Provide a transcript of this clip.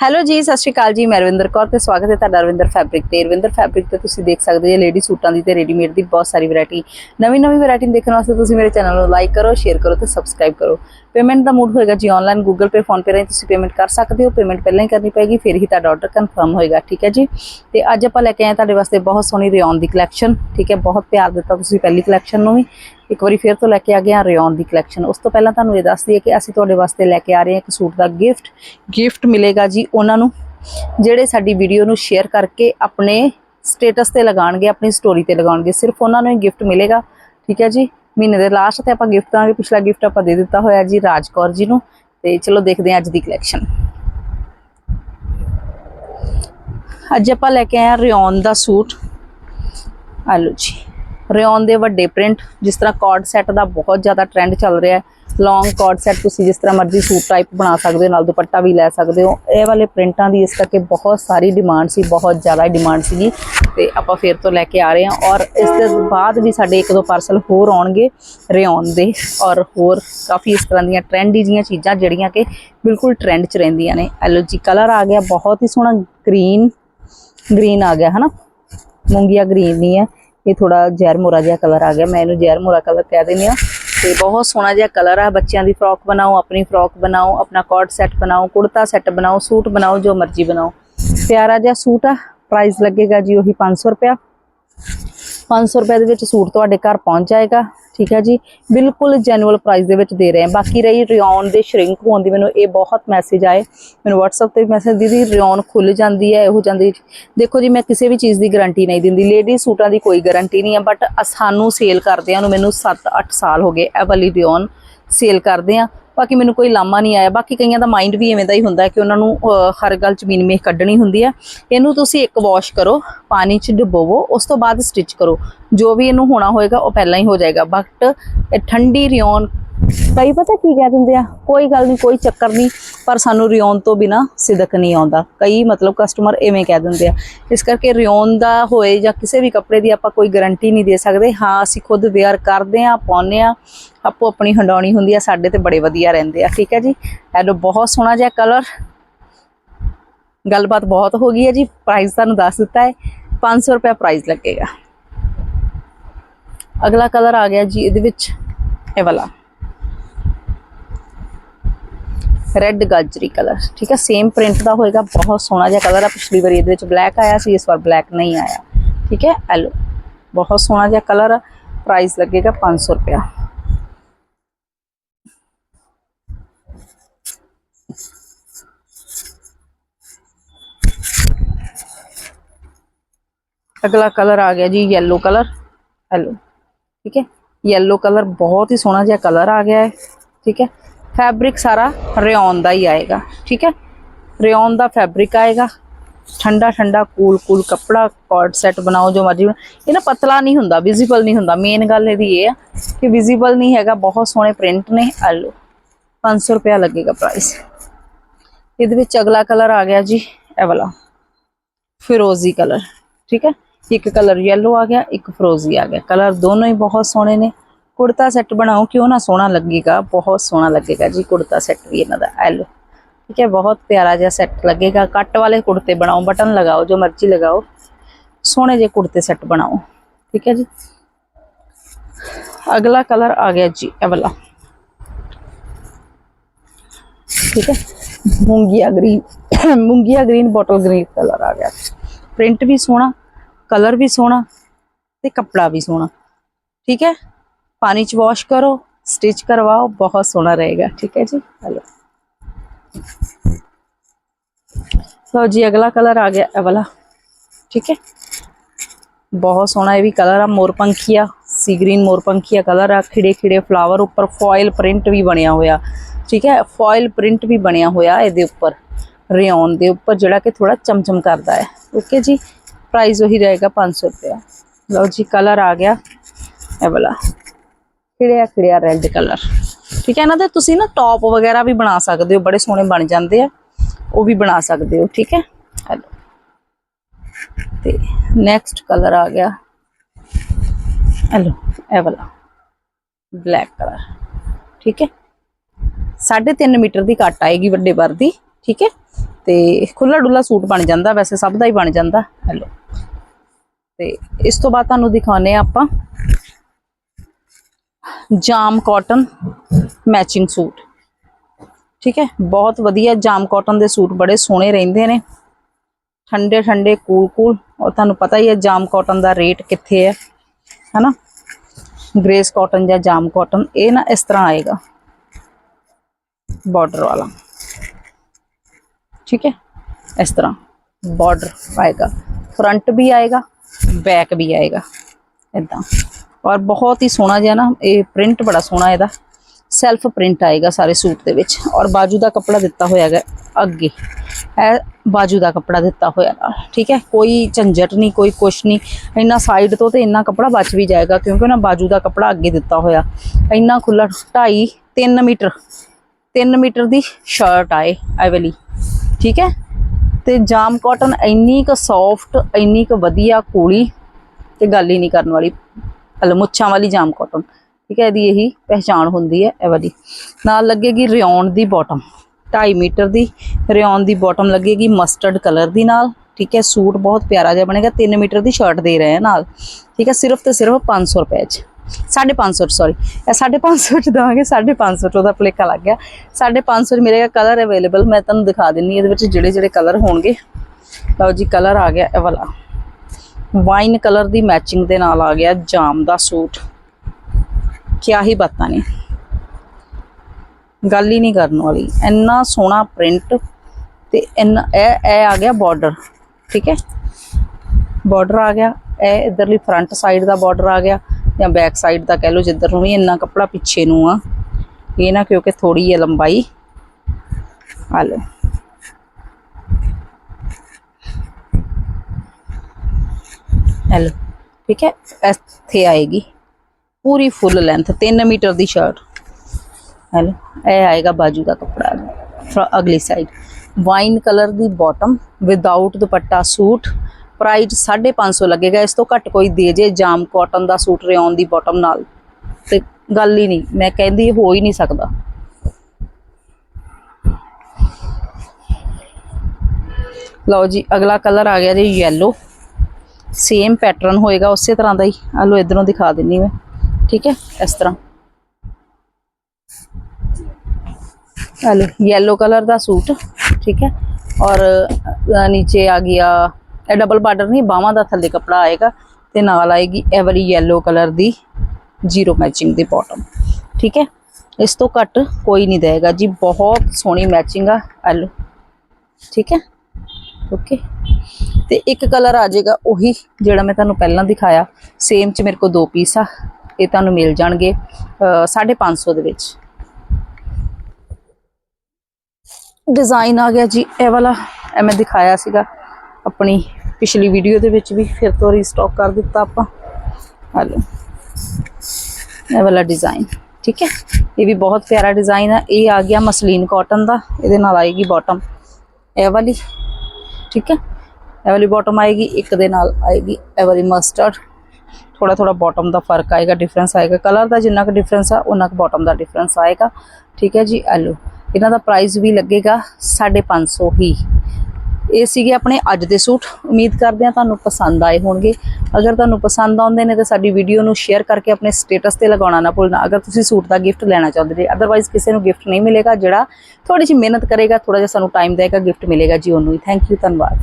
Hello ਜੀ, ਸਤਿ ਸ਼੍ਰੀ ਅਕਾਲ ਜੀ, ਮੈਂ ਰਵਿੰਦਰ ਕੌਰ ਤੇ ਸਵਾਗਤ ਹੈ ਤੁਹਾਡਾ ਰਵਿੰਦਰ ਫੈਬਰਿਕ ਤੇ। ਰਵਿੰਦਰ ਫੈਬਰਿਕ ਤੇ ਤੁਸੀਂ ਦੇਖ ਸਕਦੇ ਹੋ ਲੇਡੀ ਸੂਟਾਂ ਦੀ ਤੇ ਰੈਡੀਮੇਡ ਦੀ ਬਹੁਤ ਸਾਰੀ ਵੈਰਾਈਟੀ ਨਵੀਂ ਨਵੀਂ ਵੈਰਾਈਟੀ ਦੇਖਣ ਵਾਸਤੇ ਤੁਸੀਂ ਮੇਰੇ ਚੈਨਲ ਨੂੰ ਲਾਈਕ ਕਰੋ ਸ਼ੇਅਰ ਕਰੋ ਤੇ ਸਬਸਕ੍ਰਾਈਬ ਕਰੋ। ਪੇਮੈਂਟ ਦਾ ਮੂਡ ਹੋਏਗਾ ਜੀ online Google Pay PhonePe ਰਾਹੀਂ ਤੁਸੀਂ ਪੇਮੈਂਟ ਕਰ ਸਕਦੇ ਹੋ। ਪੇਮੈਂਟ ਪਹਿਲਾਂ ਹੀ ਕਰਨੀ ਪਏਗੀ, ਫਿਰ ਹੀ ਤੁਹਾਡਾ ਆਰਡਰ ਕਨਫਰਮ ਹੋਏਗਾ, ਠੀਕ ਹੈ ਜੀ? ਤੇ ਅੱਜ ਆਪਾਂ ਲੈ ਕੇ ਆਏ ਹਾਂ ਤੁਹਾਡੇ ਵਾਸਤੇ ਬਹੁਤ ਸੋਹਣੀ ਰਿਓਨ ਦੀ ਕਲੈਕਸ਼ਨ ਠੀਕ ਹੈ? ਬਹੁਤ ਪਿਆਰ ਦਿੱਤਾ ਤੁਸੀਂ ਪਹਿਲੀ ਕਲੈਕਸ਼ਨ ਨੂੰ ਵੀ। ਇੱਕ ਵਾਰੀ ਫਿਰ ਤੋਂ ਲੈ ਕੇ ਆ ਗਏ ਹਾਂ ਰਿਓਨ ਦੀ ਕਲੈਕਸ਼ਨ ਉਸ ਤੋਂ ਪਹਿਲਾਂ ਤੁਹਾਨੂੰ ਇਹ ਦੱਸ ਦਈਏ ਕਿ ਅਸੀਂ ਤੁਹਾਡੇ ਵਾਸਤੇ ਲੈ ਕੇ ਆ ਰਹੇ ਹਾਂ ਇੱਕ ਸੂਟ ਦਾ ਗਿਫਟ ਗਿਫਟ ਮਿਲੇਗਾ ਜੀ ਉਹਨਾਂ ਨੂੰ, ਜਿਹੜੇ ਸਾਡੀ ਵੀਡੀਓ ਨੂੰ ਸ਼ੇਅਰ ਕਰਕੇ ਆਪਣੇ ਸਟੇਟਸ ਤੇ ਲਗਾਉਣਗੇ, ਆਪਣੀ ਸਟੋਰੀ ਤੇ ਲਗਾਉਣਗੇ। ਸਿਰਫ ਉਹਨਾਂ ਨੂੰ ਹੀ ਗਿਫਟ ਮਿਲੇਗਾ, ਠੀਕ ਹੈ ਜੀ? ਮਹੀਨੇ ਦੇ ਲਾਸਟ ਤੇ ਆਪਾਂ ਗਿਫਟ ਦਾਂਗੇ ਪਿਛਲਾ ਗਿਫਟ ਆਪਾਂ ਦੇ ਦਿੱਤਾ ਹੋਇਆ ਜੀ ਰਾਜਕੌਰ ਜੀ ਨੂੰ। ਤੇ ਚਲੋ ਦੇਖਦੇ ਹਾਂ ਅੱਜ ਦੀ ਕਲੈਕਸ਼ਨ ਅੱਜ ਆਪਾਂ ਲੈ ਕੇ ਆਏ ਹਾਂ ਰਿਓਨ ਦਾ ਸੂਟ। ਆ ਲਓ ਜੀ। ਰਿਓਨ ਦੇ ਵੱਡੇ ਪ੍ਰਿੰਟ ਜਿਸ ਤਰ੍ਹਾਂ ਕਾਰਡ ਸੈੱਟ ਦਾ ਬਹੁਤ ਜ਼ਿਆਦਾ ਟ੍ਰੈਂਡ ਚੱਲ ਰਿਹਾ ਹੈ। ਲੌਂਗ ਕਾਰਡ ਸੈੱਟ ਤੁਸੀਂ ਜਿਸ ਤਰ੍ਹਾਂ ਮਰਜ਼ੀ ਸੂਟ ਟਾਈਪ ਬਣਾ ਸਕਦੇ ਹੋ, ਨਾਲ ਦੁਪੱਟਾ ਵੀ ਲੈ ਸਕਦੇ ਹੋ। ਇਹ ਵਾਲੇ ਪ੍ਰਿੰਟਾਂ ਦੀ ਇਸ ਕਰਕੇ ਬਹੁਤ ਸਾਰੀ ਡਿਮਾਂਡ ਸੀ, ਬਹੁਤ ਜ਼ਿਆਦਾ ਡਿਮਾਂਡ ਸੀਗੀ। ਤੇ ਆਪਾਂ ਫੇਰ ਤੋਂ ਲੈ ਕੇ ਆ ਰਹੇ ਹਾਂ ਔਰ ਇਸ ਦੇ ਬਾਅਦ ਵੀ ਸਾਡੇ ਇੱਕ ਦੋ ਪਾਰਸਲ ਹੋਰ ਆਉਣਗੇ ਰਿਓਨ ਦੇ ਔਰ ਹੋਰ ਕਾਫੀ ਇਸ ਤਰ੍ਹਾਂ ਦੀਆਂ ਟ੍ਰੈਂਡੀ ਜੀਆਂ ਚੀਜ਼ਾਂ ਜਿਹੜੀਆਂ ਕਿ ਬਿਲਕੁਲ ਟ੍ਰੈਂਡ 'ਚ ਰਹਿੰਦੀਆਂ ਨੇ। ਐਲੋ ਜੀ ਕਲਰ ਆ ਗਿਆ, ਬਹੁਤ ਹੀ ਸੋਹਣਾ ਗ੍ਰੀਨ ਗ੍ਰੀਨ ਆ ਗਿਆ, ਹਨਾ? ਮੂੰਗੀਆ ਗ੍ਰੀਨ ਨਹੀਂ ਹੈ। ਇਹ ਥੋੜਾ ਜ਼ਹਿਰ ਮੋਰਾ ਜਿਹਾ ਕਲਰ ਆ ਗਿਆ। ਮੈਂ ਇਹਨੂੰ ਜ਼ਹਿਰ ਮੋਰਾ ਕਲਰ ਕਹਿ ਦਿੰਦੀ ਆ ਤੇ ਬਹੁਤ ਸੋਹਣਾ ਜਿਹਾ ਕਲਰ ਆ। ਬੱਚਿਆਂ ਦੀ ਫਰੋਕ ਬਣਾਓ, ਆਪਣੀ ਫਰੋਕ ਬਣਾਓ, ਆਪਣਾ ਕੋਟ ਸੈੱਟ ਬਣਾਓ, ਕੁੜਤਾ ਸੈੱਟ ਬਣਾਓ, ਸੂਟ ਬਣਾਓ, ਜੋ ਮਰਜ਼ੀ ਬਣਾਓ। ਪਿਆਰਾ ਜਿਹਾ ਸੂਟ ਆ। ਪ੍ਰਾਈਸ ਲੱਗੇਗਾ ਜੀ ਉਹੀ 500 ਰੁਪਇਆ। 500 ਰੁਪਏ ਦੇ ਵਿੱਚ ਸੂਟ ਤੁਹਾਡੇ ਘਰ ਪਹੁੰਚ ਜਾਏਗਾ। ਠੀਕ ਹੈ ਜੀ। ਬਿਲਕੁਲ ਜੈਨੂਅਲ ਪ੍ਰਾਈਸ ਦੇ ਵਿੱਚ ਦੇ ਰਹੇ ਹਾਂ। ਬਾਕੀ ਰਹੀ ਰਿਓਨ ਦੇ ਸ਼ਰਿੰਕ ਹੋਣ ਦੀ, ਮੈਨੂੰ ਇਹ ਬਹੁਤ ਮੈਸੇਜ ਆਏ। ਮੈਨੂੰ WhatsApp ਤੇ ਮੈਸੇਜ ਦੀਦੀ, ਰਿਓਨ ਖੁੱਲ ਜਾਂਦੀ ਹੈ, ਇਹੋ ਜਾਂਦੀ ਦੇਖੋ ਜੀ, ਮੈਂ ਕਿਸੇ ਵੀ ਚੀਜ਼ ਦੀ ਗਾਰੰਟੀ ਨਹੀਂ ਦਿੰਦੀ। ਲੇਡੀ ਸੂਟਾਂ ਦੀ ਕੋਈ ਗਾਰੰਟੀ ਨਹੀਂ ਹੈ ਬਟ ਸਾਨੂੰ ਸੇਲ ਕਰਦਿਆਂ ਨੂੰ ਮੈਨੂੰ 7-8 ਸਾਲ ਹੋ ਗਏ ਇਹ ਵਾਲੀ ਰਿਓਨ ਸੇਲ ਕਰਦੇ ਆ। ਬਾਕੀ ਮੈਨੂੰ ਕੋਈ ਲਾਮਾ ਨਹੀਂ ਆਇਆ। ਬਾਕੀ ਕਈਆਂ ਦਾ ਮਾਈਂਡ ਵੀ ਐਵੇਂ ਦਾ ਹੀ ਹੁੰਦਾ ਕਿ ਉਹਨਾਂ ਨੂੰ ਹਰ ਗੱਲ ਚ ਮੀਨ ਮੇਖ ਕੱਢਣੀ ਹੁੰਦੀ ਹੈ। ਇਹਨੂੰ ਤੁਸੀਂ ਇੱਕ ਵਾਸ਼ ਕਰੋ, ਪਾਣੀ ਚ ਡੁਬੋਵੋ, ਉਸ ਤੋਂ ਬਾਅਦ ਸਟਿਚ ਕਰੋ। ਜੋ ਵੀ ਇਹਨੂੰ ਹੋਣਾ ਹੋਏਗਾ, ਉਹ ਪਹਿਲਾਂ ਹੀ ਹੋ ਜਾਏਗਾ। ਬਟ ਇਹ ਠੰਡੀ ਰਿਓਨ ਕਈ ਪਤਾ ਕੀ ਕਹਿ ਦਿੰਦੇ ਆ? ਕੋਈ ਗੱਲ ਨਹੀਂ, ਕੋਈ ਚੱਕਰ ਨਹੀਂ, ਪਰ ਸਾਨੂੰ ਰਿਓਨ ਤੋਂ ਬਿਨਾ ਸਿਦਕ ਨਹੀਂ ਆਉਂਦਾ। ਕਈ ਮਤਲਬ ਕਸਟਮਰ ਐਵੇਂ ਕਹਿ ਦਿੰਦੇ ਆ। ਇਸ ਕਰਕੇ ਰਿਓਨ ਦਾ ਹੋਏ ਜਾਂ ਕਿਸੇ ਵੀ ਕੱਪੜੇ ਦੀ ਆਪਾਂ ਕੋਈ ਗਾਰੰਟੀ ਨਹੀਂ ਦੇ ਸਕਦੇ। ਹਾਂ, ਅਸੀਂ ਖੁਦ ਵੇਅਰ ਕਰਦੇ ਆ ਪਾਉਂਦੇ ਆ ਆਪੋ ਆਪਣੀ ਹੰਡਾਉਣੀ ਹੁੰਦੀ ਆ, ਸਾਡੇ ਤੇ ਬੜੇ ਵਧੀਆ ਰਹਿੰਦੇ ਆ। ਠੀਕ ਹੈ ਜੀ? ਐਲੋ ਬਹੁਤ ਸੋਹਣਾ ਜਿਹਾ ਕਲਰ ਗੱਲਬਾਤ ਬਹੁਤ ਹੋ ਗਈ ਹੈ ਜੀ। ਪ੍ਰਾਈਸ ਤੁਹਾਨੂੰ ਦੱਸ ਦਿੱਤਾ ਹੈ। 500 ਰੁਪਏ ਪ੍ਰਾਈਸ ਲੱਗੇਗਾ। ਅਗਲਾ ਕਲਰ ਆ ਗਿਆ ਜੀ ਇਹਦੇ ਵਿੱਚ ਇਹ ਵਾਲਾ ਰੈੱਡ ਗਾਜਰੀ ਕਲਰ ਠੀਕ ਹੈ ਸੇਮ ਪ੍ਰਿੰਟ ਦਾ ਹੋਏਗਾ ਬਹੁਤ ਸੋਹਣਾ ਜਿਹਾ ਕਲਰ ਆ ਪਿਛਲੀ ਵਾਰੀ ਇਹਦੇ ਵਿੱਚ ਬਲੈਕ ਆਇਆ ਸੀ ਇਸ ਵਾਰ ਬਲੈਕ ਨਹੀਂ ਆਇਆ ਠੀਕ ਹੈ ਐਲੋ ਬਹੁਤ ਸੋਹਣਾ ਜਿਹਾ ਕਲਰ ਆ ਪ੍ਰਾਈਸ ਲੱਗੇਗਾ 500 ਰੁਪਇਆ ਅਗਲਾ ਕਲਰ ਆ ਗਿਆ ਜੀ yellow ਕਲਰ ਹੈਲੋ ਠੀਕ ਹੈ yellow ਕਲਰ ਬਹੁਤ ਹੀ ਸੋਹਣਾ ਜਿਹਾ ਕਲਰ ਆ ਗਿਆ ਹੈ ਠੀਕ ਹੈ ਫੈਬਰਿਕ ਸਾਰਾ ਰਿਓਨ ਦਾ ਹੀ ਆਏਗਾ ਠੀਕ ਹੈ ਰਿਓਨ ਦਾ ਫੈਬਰਿਕ ਆਏਗਾ ਠੰਡਾ ਠੰਡਾ ਕੂਲ ਕੂਲ ਕੱਪੜਾ ਕੋਟ ਸੈੱਟ ਬਣਾਓ ਜੋ ਮਰਜ਼ੀ ਬਣਾਓ। ਇਹ ਨਾ ਪਤਲਾ ਨਹੀਂ ਹੁੰਦਾ ਵਿਜ਼ੀਬਲ ਨਹੀਂ ਹੁੰਦਾ। ਮੇਨ ਗੱਲ ਇਹਦੀ ਇਹ ਆ ਕਿ ਵਿਜ਼ੀਬਲ ਨਹੀਂ ਹੈਗਾ ਬਹੁਤ ਸੋਹਣੇ ਪ੍ਰਿੰਟ ਨੇ ਆਲੋ 500 ਰੁਪਇਆ ਲੱਗੇਗਾ ਪ੍ਰਾਈਸ ਇਹਦੇ ਵਿੱਚ ਅਗਲਾ ਕਲਰ ਆ ਗਿਆ ਜੀ ਇਹ ਵਾਲਾ ਫਿਰੋਜ਼ੀ ਕਲਰ ਠੀਕ ਹੈ ਇੱਕ ਕਲਰ yellow ਆ ਗਿਆ, ਇੱਕ ਫਿਰੋਜ਼ੀ ਆ ਗਿਆ। ਕਲਰ ਦੋਨੋਂ ਹੀ ਬਹੁਤ ਸੋਹਣੇ ਨੇ। ਕੁੜਤਾ ਸੈੱਟ ਬਣਾਓ, ਕਿਉਂ ਨਾ ਸੋਹਣਾ ਲੱਗੇਗਾ, ਬਹੁਤ ਸੋਹਣਾ ਲੱਗੇਗਾ ਜੀ ਕੁੜਤਾ ਸੈੱਟ ਵੀ ਇਹਨਾਂ ਦਾ ਐਲੋ ਠੀਕ ਹੈ, ਬਹੁਤ ਪਿਆਰਾ ਜਿਹਾ ਸੈੱਟ ਲੱਗੇਗਾ। ਕੱਟ ਵਾਲੇ ਕੁੜਤੇ ਬਣਾਓ, ਬਟਨ ਲਗਾਓ, ਜੋ ਮਰਜ਼ੀ ਲਗਾਓ। ਸੋਹਣੇ ਜਿਹੇ ਕੁੜਤੇ ਸੈੱਟ ਬਣਾਓ। ਠੀਕ ਹੈ ਜੀ। ਅਗਲਾ ਕਲਰ ਆ ਗਿਆ ਜੀ, ਇਹ ਵਾਲਾ। ਠੀਕ ਹੈ, ਮੂੰਗੀਆ ਗ੍ਰੀਨ ਮੂੰਗੀਆ ਗ੍ਰੀਨ ਬੋਟਲ ਗ੍ਰੀਨ ਕਲਰ ਆ ਗਿਆ। ਪ੍ਰਿੰਟ ਵੀ ਸੋਹਣਾ ਕਲਰ ਵੀ ਸੋਹਣਾ ਤੇ ਕੱਪੜਾ ਵੀ ਸੋਹਣਾ ਠੀਕ ਹੈ ਪਾਣੀ ਚ ਵਾਸ਼ ਕਰੋ ਸਟਿਚ ਕਰਵਾਓ ਬਹੁਤ ਸੋਹਣਾ ਰਹੇਗਾ ਠੀਕ ਹੈ ਜੀ ਹਲੋ ਲਓ ਜੀ ਅਗਲਾ ਕਲਰ ਆ ਗਿਆ ਇਹ ਵਾਲਾ ਠੀਕ ਹੈ ਬਹੁਤ ਸੋਹਣਾ ਇਹ ਵੀ ਕਲਰ ਆ ਮੋਰ ਪੰਖੀਆ ਸੀ ਗ੍ਰੀਨ ਮੋਰ ਪੰਖੀਆ ਕਲਰ ਆ ਖਿੜੇ ਖਿੜੇ ਫਲਾਵਰ ਉੱਪਰ ਫੋਇਲ ਪ੍ਰਿੰਟ ਵੀ ਬਣਿਆ ਹੋਇਆ ਠੀਕ ਹੈ ਫੋਇਲ ਪ੍ਰਿੰਟ ਵੀ ਬਣਿਆ ਹੋਇਆ ਇਹਦੇ ਉੱਪਰ ਰਿਓਨ ਦੇ ਉੱਪਰ ਜਿਹੜਾ ਕਿ ਥੋੜਾ ਚਮਚਮ ਕਰਦਾ ਹੈ ਓਕੇ ਜੀ ਉਹੀ ਰਹੇਗਾ 500 ਰੁਪਏ ਲਓ ਜੀ ਕਲਰ ਆ ਗਿਆ। ਇਹ ਵਾਲਾ। ਖਿੜਿਆ ਖਿੜਿਆ ਰੈੱਡ ਕਲਰ ਠੀਕ ਹੈ ਇਹਨਾਂ ਦੇ ਤੁਸੀਂ ਨਾ ਟੌਪ ਵਗੈਰਾ ਵੀ ਬਣਾ ਸਕਦੇ ਹੋ, ਬੜੇ ਸੋਹਣੇ ਬਣ ਜਾਂਦੇ ਆ। ਉਹ ਵੀ ਬਣਾ ਸਕਦੇ ਹੋ, ਠੀਕ ਹੈ? ਹੈਲੋ। ਤੇ ਨੈਕਸਟ ਕਲਰ ਆ ਗਿਆ। ਹੈਲੋ, ਇਹ ਵਾਲਾ। ਬਲੈਕ ਕਲਰ ਠੀਕ ਹੈ? 3.5 ਮੀਟਰ ਦੀ ਕੱਟ ਆਏਗੀ ਵੱਡੇ ਵਰ ਦੀ, ਠੀਕ ਹੈ? ਤੇ ਖੁੱਲਾ ਡੁੱਲਾ ਸੂਟ ਬਣ ਜਾਂਦਾ, ਵੈਸੇ ਸਭ ਦਾ ਹੀ ਬਣ ਜਾਂਦਾ। ਹੈਲੋ। ਤੇ ਇਸ ਤੋਂ ਬਾਅਦ ਤੁਹਾਨੂੰ ਦਿਖਾਉਨੇ ਆ ਆਪਾਂ। Jam cotton matching suit. ਠੀਕ ਹੈ? ਬਹੁਤ ਵਧੀਆ ਜਾਮ ਕਾਟਨ ਦੇ ਸੂਟ ਬੜੇ ਸੋਹਣੇ ਰਹਿੰਦੇ ਨੇ। ਠੰਡੇ ਠੰਡੇ ਕੂਲ ਕੂਲ ਔਰ ਤੁਹਾਨੂੰ ਪਤਾ ਹੀ ਹੈ ਜਾਮ ਕਾਟਨ ਦਾ ਰੇਟ ਕਿੱਥੇ ਹੈ। ਹੈਨਾ? ਗ੍ਰੇਸ ਕਾਟਨ ਜਾਂ ਜਾਮ ਕਾਟਨ, ਇਹ ਨਾ ਇਸ ਤਰ੍ਹਾਂ ਆਏਗਾ। ਬਾਰਡਰ ਵਾਲਾ। ਠੀਕ ਹੈ? ਇਸ ਤਰ੍ਹਾਂ ਬਾਰਡਰ ਆਏਗਾ ਫਰੰਟ ਵੀ ਆਏਗਾ ਬੈਕ ਵੀ ਆਏਗਾ ਇਦਾਂ ਔਰ ਬਹੁਤ ਹੀ ਸੋਹਣਾ ਜਿਹਾ ਨਾ, ਇਹ ਪ੍ਰਿੰਟ ਬੜਾ ਸੋਹਣਾ ਇਹਦਾ। ਸੈਲਫ ਪ੍ਰਿੰਟ ਆਏਗਾ ਸਾਰੇ ਸੂਟ ਦੇ ਵਿੱਚ। ਔਰ ਬਾਜੂ ਦਾ ਕੱਪੜਾ ਦਿੱਤਾ ਹੋਇਆ ਹੈਗਾ ਅੱਗੇ। ਇਹ ਬਾਜੂ ਦਾ ਕੱਪੜਾ ਦਿੱਤਾ ਹੋਇਆ ਨਾਲ, ਠੀਕ ਹੈ? ਕੋਈ ਝੰਜਟ ਨਹੀਂ, ਕੋਈ ਕੁਛ ਨਹੀਂ। ਇੰਨਾ ਸਾਈਡ ਤੋਂ ਤੇ ਇੰਨਾ ਕੱਪੜਾ ਬਚ ਵੀ ਜਾਏਗਾ, ਕਿਉਂਕਿ ਉਹਨਾਂ ਬਾਜੂ ਦਾ ਕੱਪੜਾ ਅੱਗੇ ਦਿੱਤਾ ਹੋਇਆ। ਇੰਨਾ ਖੁੱਲਾ 2.5 3 ਮੀਟਰ 3 ਮੀਟਰ ਦੀ ਸ਼ਰਟ ਆਏ ਇਹ ਵਾਲੀ। ਠੀਕ ਹੈ? ਤੇ ਜਾਮ ਕਾਟਨ ਇੰਨੀ ਕੁ ਸੌਫਟ ਇੰਨੀ ਕੁ ਵਧੀਆ, ਕੂਲੀ ਤੇ ਗੱਲ ਹੀ ਨਹੀਂ ਕਰਨ ਵਾਲੀ। ਹਲ ਮੁੱਛਾਂ ਵਾਲੀ ਜਾਮ ਕਾਟਨ ਠੀਕ ਹੈ, ਇਹਦੀ ਇਹੀ ਪਹਿਚਾਣ ਹੁੰਦੀ ਹੈ, ਇਹ ਵਾਲੀ। ਨਾਲ ਲੱਗੇਗੀ ਰਿਓਨ ਦੀ ਬਾਟਮ 2.5 ਮੀਟਰ ਦੀ ਰਿਓਨ ਦੀ ਬਾਟਮ ਲੱਗੇਗੀ ਮਸਟਰਡ ਕਲਰ ਦੀ ਨਾਲ। ਠੀਕ ਹੈ, ਸੂਟ ਬਹੁਤ ਪਿਆਰਾ ਜਿਹਾ ਬਣੇਗਾ। 3 ਮੀਟਰ ਦੀ ਸ਼ਰਟ ਦੇ ਰਹੇ ਆ ਨਾਲ। ਠੀਕ ਹੈ, ਸਿਰਫ ਤੇ ਸਿਰਫ 500 ਰੁਪਏ ਚ। 550 ਸੌਰੀ ਇਹ 550 ਚ ਦਵਾਂਗੇ 550 ਚ ਉਹਦਾ ਭੁਲੇਖਾ ਲੱਗ ਗਿਆ। 550 ਚ ਮੇਰੇ ਕਲਰ ਅਵੇਲੇਬਲ ਮੈਂ ਤੁਹਾਨੂੰ ਦਿਖਾ ਦਿੰਨੀ ਇਹਦੇ ਵਿੱਚ ਜਿਹੜੇ ਜਿਹੜੇ ਕਲਰ ਹੋਣਗੇ। ਲਓ ਜੀ ਕਲਰ ਆ ਗਿਆ ਇਹ ਵਾਲਾ। ਵਾਈਨ ਕਲਰ ਦੀ ਮੈਚਿੰਗ ਦੇ ਨਾਲ ਆ ਗਿਆ ਜਾਮ ਦਾ ਸੂਟ। ਕਿਆ ਹੀ ਬਾਤਾਂ ਨੇ। ਗੱਲ ਹੀ ਨਹੀਂ ਕਰਨ ਵਾਲੀ। ਇੰਨਾ ਸੋਹਣਾ ਪ੍ਰਿੰਟ ਤੇ ਇੰਨਾ, ਇਹ ਇਹ ਆ ਗਿਆ ਬਾਰਡਰ ਠੀਕ ਹੈ? ਬਾਰਡਰ ਆ ਗਿਆ। ਇਹ ਇਧਰਲੀ ਫਰੰਟ ਸਾਈਡ ਦਾ ਬਾਰਡਰ ਆ ਗਿਆ। ਜਾਂ ਬੈਕ ਸਾਈਡ ਦਾ ਕਹਿ ਲਓ ਜਿੱਧਰ ਨੂੰ ਵੀ ਇੰਨਾ ਕੱਪੜਾ ਪਿੱਛੇ ਨੂੰ ਆ, ਇਹ ਨਾ ਕਿਉਂਕਿ ਥੋੜੀ ਹੈ ਲੰਬਾਈ। ਆ ਲਓ। ਹੈਲੋ ਠੀਕ ਹੈ? ਇੱਥੇ ਆਏਗੀ। ਪੂਰੀ ਫੁੱਲ ਲੈਂਥ 3 ਮੀਟਰ ਦੀ ਸ਼ਰਟ ਹੈਲੋ ਇਹ ਆਏਗਾ ਬਾਜੂ ਦਾ ਕੱਪੜਾ। ਫਰ ਅਗਲੀ ਸਾਈਡ ਵਾਈਨ ਕਲਰ ਦੀ ਬਾਟਮ ਵਿਦਆਊਟ ਦੁਪੱਟਾ ਸੂਟ। ਪ੍ਰਾਈਸ 550 ਲੱਗੇਗਾ। ਇਸ ਤੋਂ ਘੱਟ ਕੋਈ ਦੇ ਜੇ ਜਾਮ ਕਾਟਨ ਦਾ ਸੂਟ ਰਿਓਨ ਦੀ ਬਾਟਮ ਨਾਲ। ਤੇ ਗੱਲ ਹੀ ਨਹੀਂ, ਮੈਂ ਕਹਿੰਦੀ ਹੋ ਹੀ ਨਹੀਂ ਸਕਦਾ। ਲਓ ਜੀ, ਅਗਲਾ ਕਲਰ ਆ ਗਿਆ ਜੀ ਯੈਲੋ ਸੇਮ ਪੈਟਰਨ ਹੋਏਗਾ ਉਸੇ ਤਰ੍ਹਾਂ ਦਾ ਹੀ। ਆ ਲੋ ਇਧਰੋਂ ਦਿਖਾ ਦਿੰਨੀ ਮੈਂ। ਠੀਕ ਹੈ, ਇਸ ਤਰ੍ਹਾਂ। ਆ ਲੋ ਯੈਲੋ ਕਲਰ ਦਾ ਸੂਟ। ਠੀਕ ਹੈ, ਔਰ ਨੀਚੇ ਆ ਗਿਆ ਇਹ ਡਬਲ ਬਾਰਡਰ ਨਹੀਂ ਬਾਹਾਂ ਦਾ ਥੱਲੇ ਕੱਪੜਾ ਆਏਗਾ ਤੇ ਨਾਲ ਆਏਗੀ ਇਹ ਵਾਲੀ ਯੈਲੋ ਕਲਰ ਦੀ ਜ਼ੀਰੋ ਮੈਚਿੰਗ ਦੀ ਬਾਟਮ ਠੀਕ ਹੈ? ਇਸ ਤੋਂ ਘੱਟ ਕੋਈ ਨਹੀਂ ਦੇਗਾ ਜੀ ਬਹੁਤ ਸੋਹਣੀ ਮੈਚਿੰਗ ਆ ਆ ਠੀਕ ਹੈ? ਓਕੇ ਤੇ ਇੱਕ ਕਲਰ ਆ ਜਾਏਗਾ ਉਹੀ ਜਿਹੜਾ ਮੈਂ ਤੁਹਾਨੂੰ ਪਹਿਲਾਂ ਦਿਖਾਇਆ। ਸੇਮ ਚ ਮੇਰੇ ਕੋਲ ਦੋ ਪੀਸ ਆ ਇਹ ਤੁਹਾਨੂੰ ਮਿਲ ਜਾਣਗੇ ਅ, 550 ਦੇ ਵਿੱਚ। ਡਿਜ਼ਾਈਨ ਆ ਗਿਆ ਜੀ ਇਹ ਵਾਲਾ ਇਹ ਮੈਂ ਦਿਖਾਇਆ ਸੀਗਾ ਆਪਣੀ ਪਿਛਲੀ ਵੀਡੀਓ ਦੇ ਵਿੱਚ ਵੀ ਫਿਰ ਤੋਂ ਰੀਸਟਾਕ ਕਰ ਦਿੱਤਾ ਆਪਾਂ। ਆ ਇਹ ਵਾਲਾ ਡਿਜ਼ਾਈਨ ਠੀਕ ਹੈ? ਇਹ ਵੀ ਬਹੁਤ ਪਿਆਰਾ ਡਿਜ਼ਾਈਨ ਆ। ਇਹ ਆ ਗਿਆ ਮਸਲੀਨ ਕਾਟਨ ਦਾ। ਇਹਦੇ ਨਾਲ ਆਏਗੀ ਬਾਟਮ ਇਹ ਵਾਲੀ, ਠੀਕ ਹੈ? ਇਹ ਵਾਲੀ ਬਾਟਮ ਆਏਗੀ, ਇੱਕ ਦੇ ਨਾਲ ਆਏਗੀ ਇਹ ਵਾਲੀ ਮਸਟਰਡ ਥੋੜਾ ਥੋੜਾ ਬਾਟਮ ਦਾ ਫ਼ਰਕ ਆਏਗਾ ਡਿਫਰੈਂਸ ਆਏਗਾ। ਕਲਰ ਦਾ ਜਿੰਨਾ ਕੁ ਡਿਫਰੈਂਸ ਆ ਉਹਨਾਂ ਕੁ ਬਾਟਮ ਦਾ ਡਿਫਰੈਂਸ ਆਏਗਾ। ਠੀਕ ਹੈ ਜੀ? ਐਲੋ ਇਹਨਾਂ ਦਾ ਪ੍ਰਾਈਸ ਵੀ ਲੱਗੇਗਾ 550 ਹੀ। ਇਹ ਸੀਗੇ ਆਪਣੇ ਅੱਜ ਦੇ ਸੂਟ। ਉਮੀਦ ਕਰਦੇ ਹਾਂ ਤੁਹਾਨੂੰ ਪਸੰਦ ਆਏ ਹੋਣਗੇ। ਅਗਰ ਤੁਹਾਨੂੰ ਪਸੰਦ ਆਉਂਦੇ ਨੇ ਤਾਂ ਸਾਡੀ ਵੀਡੀਓ ਨੂੰ ਸ਼ੇਅਰ ਕਰਕੇ ਆਪਣੇ ਸਟੇਟਸ ਤੇ ਲਗਾਉਣਾ ਨਾ ਭੁੱਲਣਾ। ਅਗਰ ਤੁਸੀਂ ਸੂਟ ਦਾ ਗਿਫਟ ਲੈਣਾ ਚਾਹੁੰਦੇ ਜੇ ਅਦਰਵਾਈਜ਼ ਕਿਸੇ ਨੂੰ ਗਿਫਟ ਨਹੀਂ ਮਿਲੇਗਾ, ਜਿਹੜਾ ਥੋੜੀ ਜਿਹੀ ਮਿਹਨਤ ਕਰੇਗਾ ਥੋੜਾ ਜਿਹਾ ਸਾਨੂੰ ਟਾਈਮ ਦੇਗਾ ਗਿਫਟ ਮਿਲੇਗਾ ਜੀ ਉਹਨੂੰ ਹੀ। ਥੈਂਕ ਯੂ ਧੰਨਵਾਦ।